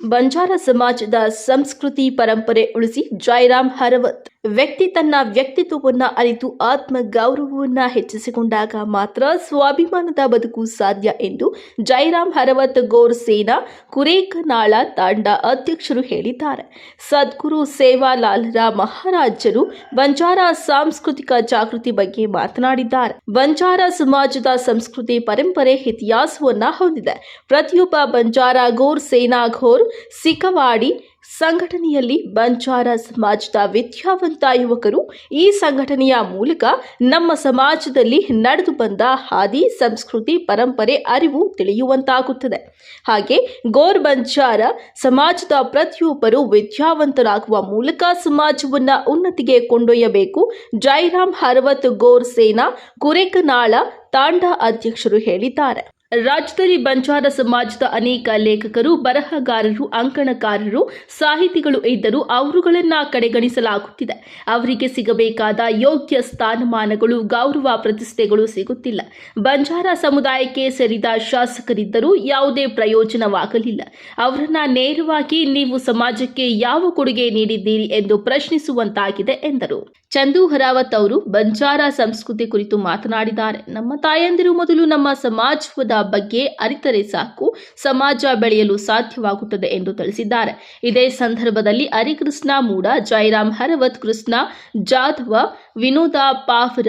ಬಂಜಾರ ಸಮಾಜದ ಸಂಸ್ಕೃತಿ ಪರಂಪರೆ ಉಳಿಸಿ ಜೈರಾಮ್ ಹರವತ್. ವ್ಯಕ್ತಿ ತನ್ನ ವ್ಯಕ್ತಿತ್ವವನ್ನ ಅರಿತು ಆತ್ಮ ಗೌರವವನ್ನ ಹೆಚ್ಚಿಸಿಕೊಂಡಾಗ ಮಾತ್ರ ಸ್ವಾಭಿಮಾನದ ಬದುಕು ಸಾಧ್ಯ ಎಂದು ಜೈರಾಮ್ ಹರವತ್ ಗೋರ್ ಸೇನಾ ಕುರೇಕನಾಳ ತಾಂಡ ಅಧ್ಯಕ್ಷರು ಹೇಳಿದ್ದಾರೆ. ಸದ್ಗುರು ಸೇವಾಲಾಲ್ರ ಮಹಾರಾಜರು ಬಂಜಾರ ಸಾಂಸ್ಕೃತಿಕ ಜಾಗೃತಿ ಬಗ್ಗೆ ಮಾತನಾಡಿದ್ದಾರೆ. ಬಂಜಾರ ಸಮಾಜದ ಸಂಸ್ಕೃತಿ ಪರಂಪರೆ ಇತಿಹಾಸವನ್ನ ಹೊಂದಿದೆ. ಪ್ರತಿಯೊಬ್ಬ ಬಂಜಾರ ಗೋರ್ ಸೇನಾ ಘೋರ್ ಸಿಕವಾಡಿ ಸಂಘಟನೆಯಲ್ಲಿ ಬಂಜಾರ ಸಮಾಜದ ವಿದ್ಯಾವಂತ ಯುವಕರು ಈ ಸಂಘಟನೆಯ ಮೂಲಕ ನಮ್ಮ ಸಮಾಜದಲ್ಲಿ ನಡೆದು ಬಂದ ಹಾದಿ ಸಂಸ್ಕೃತಿ ಪರಂಪರೆ ಅರಿವು ತಿಳಿಯುವಂತಾಗುತ್ತದೆ. ಹಾಗೆ ಗೋರ್ ಬಂಜಾರ ಸಮಾಜದ ಪ್ರತಿಯೊಬ್ಬರು ವಿದ್ಯಾವಂತರಾಗುವ ಮೂಲಕ ಸಮಾಜವನ್ನು ಉನ್ನತಿಗೆ ಕೊಂಡೊಯ್ಯಬೇಕು. ಜೈರಾಮ್ ಹರವತ್ ಗೋರ್ ಸೇನಾ ಕುರೇಕನಾಳ ತಾಂಡ ಅಧ್ಯಕ್ಷರು ಹೇಳಿದ್ದಾರೆ. ರಾಜ್ಯದಲ್ಲಿ ಬಂಜಾರ ಸಮಾಜದ ಅನೇಕ ಲೇಖಕರು, ಬರಹಗಾರರು, ಅಂಕಣಕಾರರು, ಸಾಹಿತಿಗಳು ಇದ್ದರೂ ಅವರುಗಳನ್ನು ಕಡೆಗಣಿಸಲಾಗುತ್ತಿದೆ. ಅವರಿಗೆ ಸಿಗಬೇಕಾದ ಯೋಗ್ಯ ಸ್ಥಾನಮಾನಗಳು, ಗೌರವ ಪ್ರತಿಷ್ಠೆಗಳು ಸಿಗುತ್ತಿಲ್ಲ. ಬಂಜಾರ ಸಮುದಾಯಕ್ಕೆ ಸೇರಿದ ಶಾಸಕರಿದ್ದರೂ ಯಾವುದೇ ಪ್ರಯೋಜನವಾಗಲಿಲ್ಲ. ಅವರನ್ನ ನೇರವಾಗಿ ನೀವು ಸಮಾಜಕ್ಕೆ ಯಾವ ಕೊಡುಗೆ ನೀಡಿದ್ದೀರಿ ಎಂದು ಪ್ರಶ್ನಿಸುವಂತಾಗಿದೆ ಎಂದರು. ಚಂದು ಹರಾವತ್ ಅವರು ಬಂಜಾರ ಸಂಸ್ಕೃತಿ ಕುರಿತು ಮಾತನಾಡಿದ್ದಾರೆ. ನಮ್ಮ ತಾಯಂದಿರು ಮೊದಲು ನಮ್ಮ ಸಮಾಜದ ಬಗ್ಗೆ ಅರಿತರೆ ಸಾಕು, ಸಮಾಜ ಬೆಳೆಯಲು ಸಾಧ್ಯವಾಗುತ್ತದೆ ಎಂದು ತಿಳಿಸಿದ್ದಾರೆ. ಇದೇ ಸಂದರ್ಭದಲ್ಲಿ ಹರಿಕೃಷ್ಣ ಮೂಡ ಜಯರಾಮ್ ಹರವತ್ ಕೃಷ್ಣ, ಜಾಧವ, ವಿನೋದ ಪಾವರ,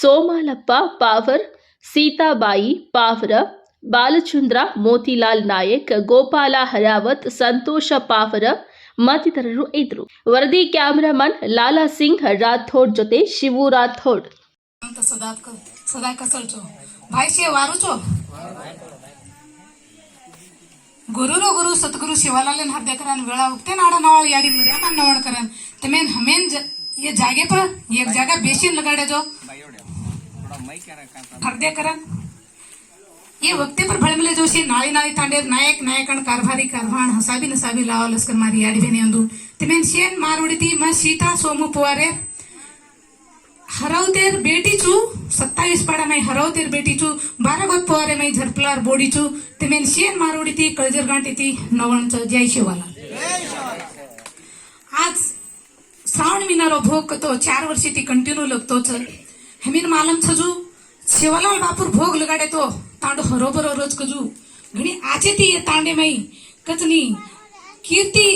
ಸೋಮಾಲಪ್ಪ ಪಾವರ್, ಸೀತಾಬಾಯಿ ಪಾವರ, ಬಾಲಚಂದ್ರ, ಮೋತಿಲಾಲ್ ನಾಯಕ್, ಗೋಪಾಲ ಹರಾವತ್, ಸಂತೋಷ ಪಾವರ ಮತ್ತಿತರರು ಇದ್ದರು ವರದಿ ಕ್ಯಾಮೆರಾಮನ್ ಲಾಲಾ ಸಿಂಗ್ ರಾಥೋಡ್ ಜೊತೆ ಶಿವು ರಾಥೋಡ್ ಅಂತ ಸದಾ ಸದಾ ಕಸಳ್ಚೋ भाईशे वारूचो गुरुरो गुरु सतगुरु शिवालालेन हरदेकरान वेळा उगते नाडा नवाळ यारी मर्यादा नवण करन तमेन हमेन ज- ये जागे पर एक जागा बेसिन लगाड़े जो हरदेकरन ये वक्ते पर भळमले जोशी नाली नाली तांडे नायक नायकण कारभारी कारभाण हसाबी नसाबी लावा लस्कर मारी याडी भेने अंदू। तमेन शेन मारवडीती म सीता सोमू पुवारे हरवतेर बेटीचू सत्तावीस पाडा माई हरवतेर बेटीचू बारा गोत पोवारे माई झरपलार बोडीचू ते मेन शेन मारोडी ती कळजर गांटी ती नवणच जय शिवाला आज श्रावण महिनारो भोग कतो चार वर्षी ती कंटिन्यू लगतोच हेमीन मालम छजू शिवालाल बापूर भोग लगाडे तो तांडो हरोबर रोज कजू. घणी आचेती तांडे माई. कचनी कीर्ती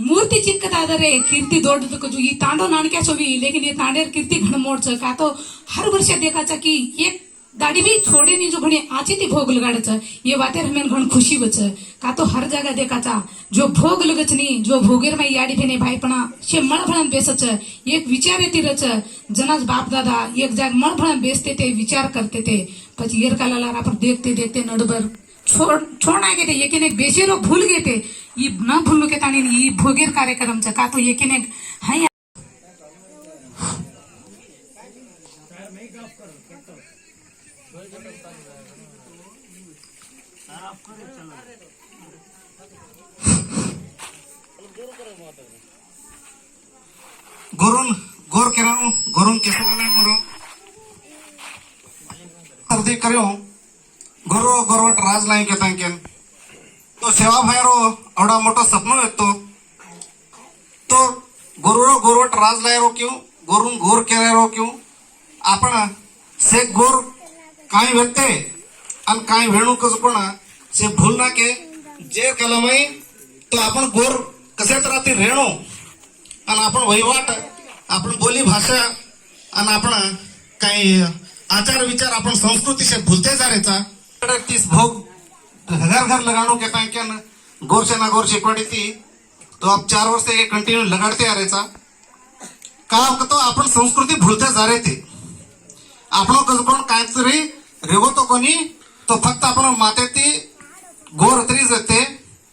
मूर्ति चिक्क दादरे कीर्ति दौड़ कजू. ये तांडो नाणक्या सोबी लेकिन ये तांडेर कीर्ति घन मोड़ का तो हर वर्ष देखा की एक दाढ़ी भी छोड़े नहीं जो घणे आचे ती भोग लगाडच. ये बातें हमें घण खुशी बच का तो हर जगह देखाचा. जो भोग लगच नी जो भोगेर माई याडी भेने भाईपणा शे मळफळण बेसच. एक विचार येते रच. जनाज बाप दादा एक जाग मळफळण बेसते ते विचार करते ते. પછી एर कालाला आपण देखते देखते नडबर. छोड छोड नाही घेते एकीन एक बेशेरो भूल घेते. ई न भूलू के आणि ई भोगेर कार्यक्रमचं. का तो एकीन एक हाय गोरून गोर केरानु गोरुन केसलाने मोरो सर्दी करियो हो. गोरो गोरवट राज लाईन के तांकेन तो सेवा भायरो एवढा मोठा सपनो येतो तो गोरो गोरवट राज लायरो क्यों? गोरून गोर केरारो क्यों? आपण से गोर काय व्यक्ते आणि काय वेणू कसं पण से भूल ना के जे कलमाई तो आपण गोर कसे तर ती रेणू. आणि आपण वहिवाट आपण बोली भाषा आणि आपण काही आचार विचार आपण संस्कृतीशी भूलते जायचा तीस भोग घर घर लगानो के ताकि गोर से ना गोर शिकवाडी ती तो आप चार वर्ष एक कंटिन्यू लगाडते आरेचा का तो आपण संस्कृती भूलते जा रहे थे. आपण कसं कोण काहीतरी रेवतो कोणी तो फक्त आपण मातेती गोर तरी जाते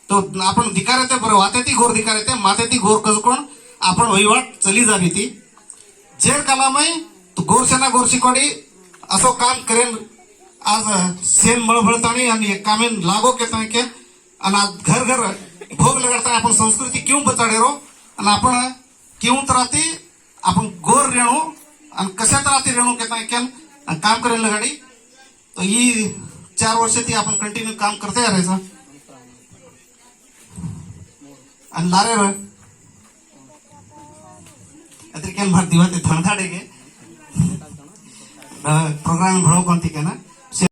तो आपण धिकार येते बरं वाते ती गोर धिकार येते माते ती गोर कसं कोण आपण वहिवाट चली जावी ती. जेर कलामाई तो गोरसेना गोरशी शिकवाडी असो काम करेन. आज सेन मळबळताणी आणि कामेन लागो के आणि आज घर घर भोग लगाडता आपण संस्कृती क्यों बचाडे रो आणि आपण क्यों राहते आपण गोर रेणू आणि कशा राहते रेणू के केन? आणि काम करेन लगाडी? ही चार वर्ष ती आपण कंटिन्यू काम करता राहायचं. आणि लारे बघ अतिरिक्त भारती होते थंडाडे प्रोग्राम भरो कोणती के ना